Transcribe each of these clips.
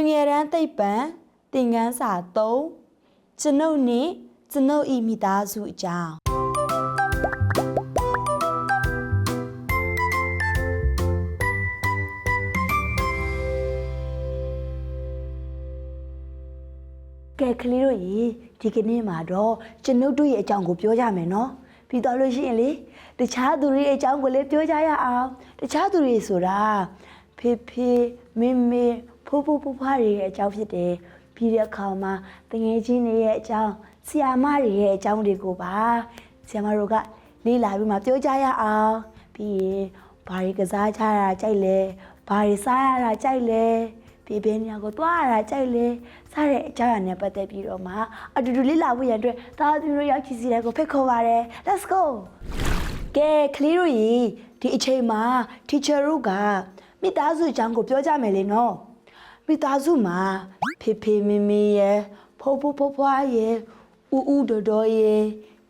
သူငယ်တန်းသိပ်ပံသင်ခန်းစာ3ကျွန်ုပ်နှင့်ကျွန်ုပ်ဤမိသားစုအကြောင်းကဲကလေးတို့ရေဒီကနေ့မှာတော့ကျွန်ုပ်တို့ရဲ့အကြောင်းကိုပြောကြမယ်နော်ပြီးတော့လို့ရှိရင်လေတခြားသူတွေရဲ့အကြောင်းကိုလည်းပြောကြရအောင်တခြားသူတွေဆိုတာဖေဖေမေမေ ဖိုးဖိုးဖွားဖွားတွေရဲ့အကြောင်းဖြစ်တယ်ပြီးတဲ့အခါမှာတငယ်ချင်းတွေရဲ့အကြောင်းဆီယာမတွေရဲ့အကြောင်းတွေကိုပါဆီယာမတို့ကလေ့လာပြီးမှပြောကြရအောင်ပြီးရင်ဘာတွေကစားကြတာကြိုက်လဲဘာတွေစားရတာကြိုက်လဲပြေးပြင်းနေကိုတွားရတာကြိုက်လေစားတဲ့အကြောင်းအရာနဲ့ပတ်သက်ပြီးတော့မှအတူတူလေးလာဖို့ရန်အတွက်တာသူတို့ရောက်ချီစီတဲ့ကိုဖိတ်ခေါ်ပါရယ် let's go ကဲကလေးတို့ရေဒီအချိန်မှာ teacher တို့ကမိသားစုအကြောင်းကိုပြောကြမယ်လေနော် မိသားစုမှာဖေဖေမေမေရဲ့ဖိုးဖိုးဖွားဖွားရဲ့ဦးဦးတော်တော်ရဲ့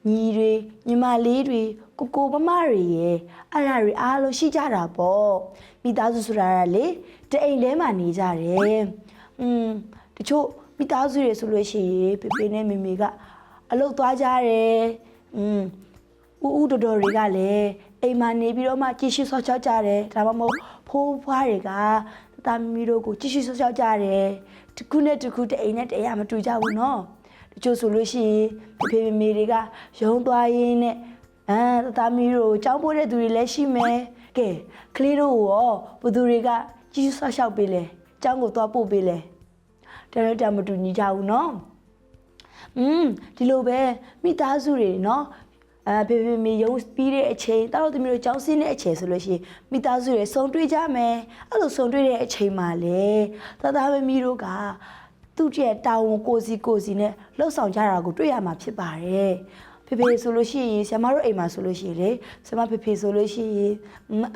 ညီတွေညီမလေးတွေကိုကိုမမတွေရဲ့အဲ့ဒါတွေအားလုံးရှိကြတာပေါ့မိသားစုဆိုတာကလေတအိမ်ထဲမှာနေကြတယ်อืมတချို့မိသားစုတွေဆိုလို့ရှိရင်ဖေဖေနဲ့မေမေကအလုပ်သွားကြတယ်อืม ဦးဦးတော်တော်တွေကလည်းအိမ်မှာနေပြီးတော့မှကြည့်ရှုဆော့ချောက်ကြတယ်ဒါမှမဟုတ်ဖိုးဖွားတွေက တာမီတို့ကိုကြည့်ရှုဆော့ချောက်ကြတယ်တစ်ခုနဲ့တစ်ခုတအိမ်နဲ့တအိမ်ကမတူကြဘူးနော်တချို့ဆိုလို့ရှိရင်ဖေဖေမေမေတွေကရုံသွားရင်းနဲ့အဲတာမီတို့ကြောင်းပို့တဲ့သူတွေလည်းရှိမယ်ကဲကလေးတို့ရောဘယ်သူတွေကကြည့်ရှုဆော့ချောက်ပေးလဲကျောင်းကိုသွားပို့ပေးလဲတော်တော်တမတူညီကြဘူးနော် อืมဒီလိုပဲမိသားစုတွေเนาะ အဲဖေဖေမေရုံပြီးတဲ့အချိန်တာတို့သမီးတို့ကြောင်းစင်းတဲ့အချိန်ဆိုလို့ရှိရင်မိသားစုတွေစုံတွေ့ကြမယ်အဲ့လိုစုံတွေ့တဲ့အချိန်မှာလေသာသာမမီတို့ကသူ့ရဲ့တာဝန်ကိုစီကိုစီနဲ့လှုပ်ဆောင်ကြတာကိုတွေ့ရမှာဖြစ်ပါတယ်ဖေဖေဆိုလို့ရှိရင်ဆ iam တို့အိမ်မှာဆိုလို့ရှိရင်လေဆ iam ဖေဖေဆိုလို့ရှိရင်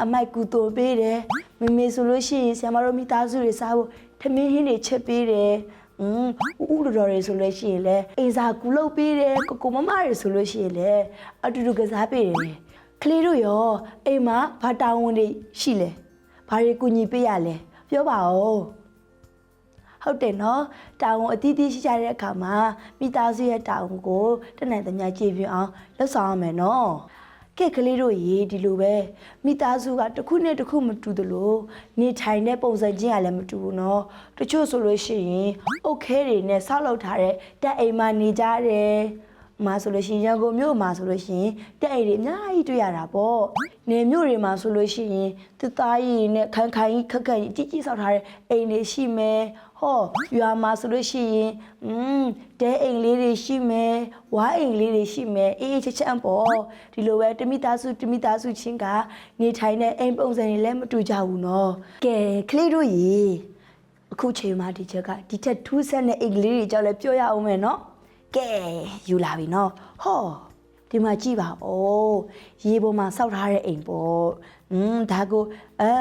အမိုက်ကူတိုပေးတယ်မေမေဆိုလို့ရှိရင်ဆ iam တို့မိသားစုတွေစားဖို့ထမင်းဟင်းတွေချက်ပေးတယ် อืมဥဥတော်တော်တွေဆိုလို့ရှိရင်လည်းအိမ်စာကူလုပ်ပေးတယ်ကိုကိုမမတွေဆိုလို့ရှိရင်လည်းအတူတူကစားပေးတယ်ကလေးတို့ရောအိမ်မှာဘာတာဝန်တွေရှိလဲဘာတွေကူညီပေးရလဲပြောပါဦးဟုတ်တယ်နော်တာဝန်အသီးသီးရှိကြတဲ့အခါမှာမိသားစုရဲ့တာဝန်ကိုတနင်္သမျှကြည်ပြအောင်လှုပ်ဆောင်ရမယ်နော် ကဲကလေးတို့ရေဒီလိုပဲမိသားစုကတစ်ခုနဲ့တစ်ခုမတူသလိုနေထိုင်တဲ့ပုံစံချင်းကလည်းမတူဘူးเนาะတချို့ဆိုလို့ရှိရင်အုတ်ခဲတွေနဲ့ဆောက်လုပ်ထားတဲ့တက်အိမ်မှာနေကြတယ်မှာဆိုလို့ရှိရင်ရန်ကုန်မြို့မှာဆိုလို့ရှိရင်တက်အိမ်တွေအများကြီးတွေ့ရတာပေါ့နေမြို့တွေမှာဆိုလို့ရှိရင်တစ်သားကြီးနဲ့ခန်းခန်းကြီးခက်ခက်ကြီးကြီးကြီးဆောက်ထားတဲ့အိမ်တွေရှိမယ် ဟောရွာမှာဆိုလို့ရှိရင်อืมတဲအိမ်လေးတွေရှိမယ်ဝါအိမ်လေးတွေရှိမယ်အေးအေးချမ်းချမ်းပေါ့ဒီလိုပဲတမိသားစုတမိသားစုချင်းကနေထိုင်တဲ့အိမ်ပုံစံတွေလည်းမတူကြဘူးเนาะကဲကလေးတို့ရေအခုချိန်မှာဒီချက်ကဒီချက်ထူးဆန်းတဲ့အင်္ဂလိပ်တွေကြောင့်လည်းပြောရအောင်မယ်เนาะကဲယူလာပြီเนาะဟော ဒီမှာကြည့်ပါဦးရေပေါ်မှာစောက်ထားတဲ့အိမ်ပေါ့อืมဒါကိုအဲ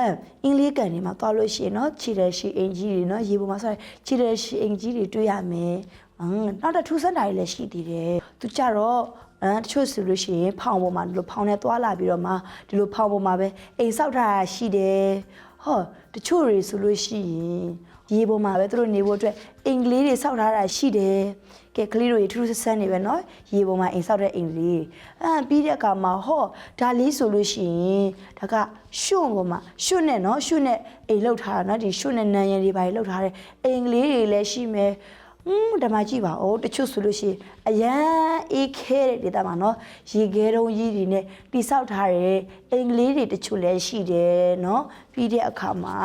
အင်္ဂလိပ်ကန်တွေမှာသွားလို့ရှိရင်เนาะခြေတဲ့ရှိအင်ကြီးတွေเนาะရေပေါ်မှာစောက်ခြေတဲ့ရှိအင်ကြီးတွေတွေ့ရမယ်อืมနောက်တစ်ထူးဆန်းတာတွေလည်းရှိသေးတယ်သူကြတော့အဲတချို့ဆိုလို့ရှိရင်ဖောင်ပေါ်မှာဒီလိုဖောင်နဲ့သွားလာပြီးတော့မှဒီလိုဖောင်ပေါ်မှာပဲအိမ်ဆောက်ထားတာရှိတယ်ဟောတချို့တွေဆိုလို့ရှိရင် ရေပေါ်မှာပဲသူတို့နေဖို့အတွက်အင်္ဂလိပ်တွေဆောက်ထားတာရှိတယ်ကဲကလေးတို့ရေထူးထူးဆန်းနေပဲเนาะရေပေါ်မှာအိမ်ဆောက်တဲ့အင်္ဂလိပ်အဲပြီးတဲ့အခါမှာဟောဒါလေးဆိုလို့ရှိရင်ဒါကရွှွန့်ပေါ်မှာရွှွန့်နဲ့เนาะရွှွန့်နဲ့အိမ်လောက်ထားတာเนาะဒီရွှွန့်နဲ့နံရည်တွေပါလောက်ထားတဲ့အင်္ဂလိပ်တွေလည်းရှိမယ် อืมဓမ္မကြည့်ပါဦးတချို့ဆိုလို့ရှိရင်အရန်အေးခဲတဲ့ဒေသမှာเนาะရေခဲတုံးကြီးတွေနဲ့တိဆောက်ထားတဲ့အင်္ဂလိပ်တွေတချို့လည်းရှိတယ်เนาะပြီးတဲ့အခါမှာ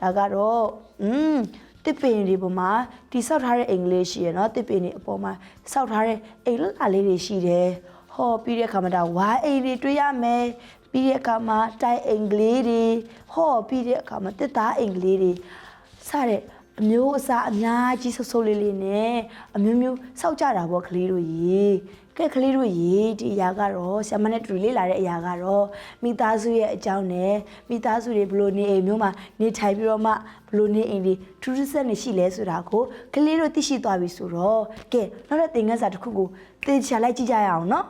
ဒါကတော့อืมတစ်ပင်တွေပေါ်မှာတိဆောက်ထားတဲ့အင်္ဂလိပ်ရှိရเนาะတစ်ပင်တွေအပေါ်မှာဆောက်ထားတဲ့အိမ်လာလေးတွေရှိတယ်ဟောပြီးတဲ့အခါမှာဒါဝါအိမ်တွေတွေ့ရမယ်ပြီးတဲ့အခါမှာတိုက်အင်္ဂလိပ်တွေဟောပြီးတဲ့အခါမှာတစ်သားအင်္ဂလိပ်တွေစတဲ့ အမျိုးအစားအများကြီးဆုပ်ဆုပ်လေးလေးနဲ့အမျိုးမျိုးစောက်ကြတာပေါ့ကလေးတို့ရေကဲကလေးတို့ရေဒီအရာကတော့ဆ iam နဲ့တူလေးလာတဲ့အရာကတော့မိသားစုရဲ့အကြောင်းနဲ့မိသားစုတွေဘလို့နေအိမ်မျိုးမှာနေထိုင်ပြီးတော့မှဘလို့နေအိမ်တွေထူးထူးဆန်းနေရှိလဲဆိုတာကိုကလေးတို့သိရှိသွားပြီဆိုတော့ကဲနောက်တဲ့သင်ခန်းစာတစ်ခုကိုသင်ချာလိုက်ကြည့်ကြရအောင်နော်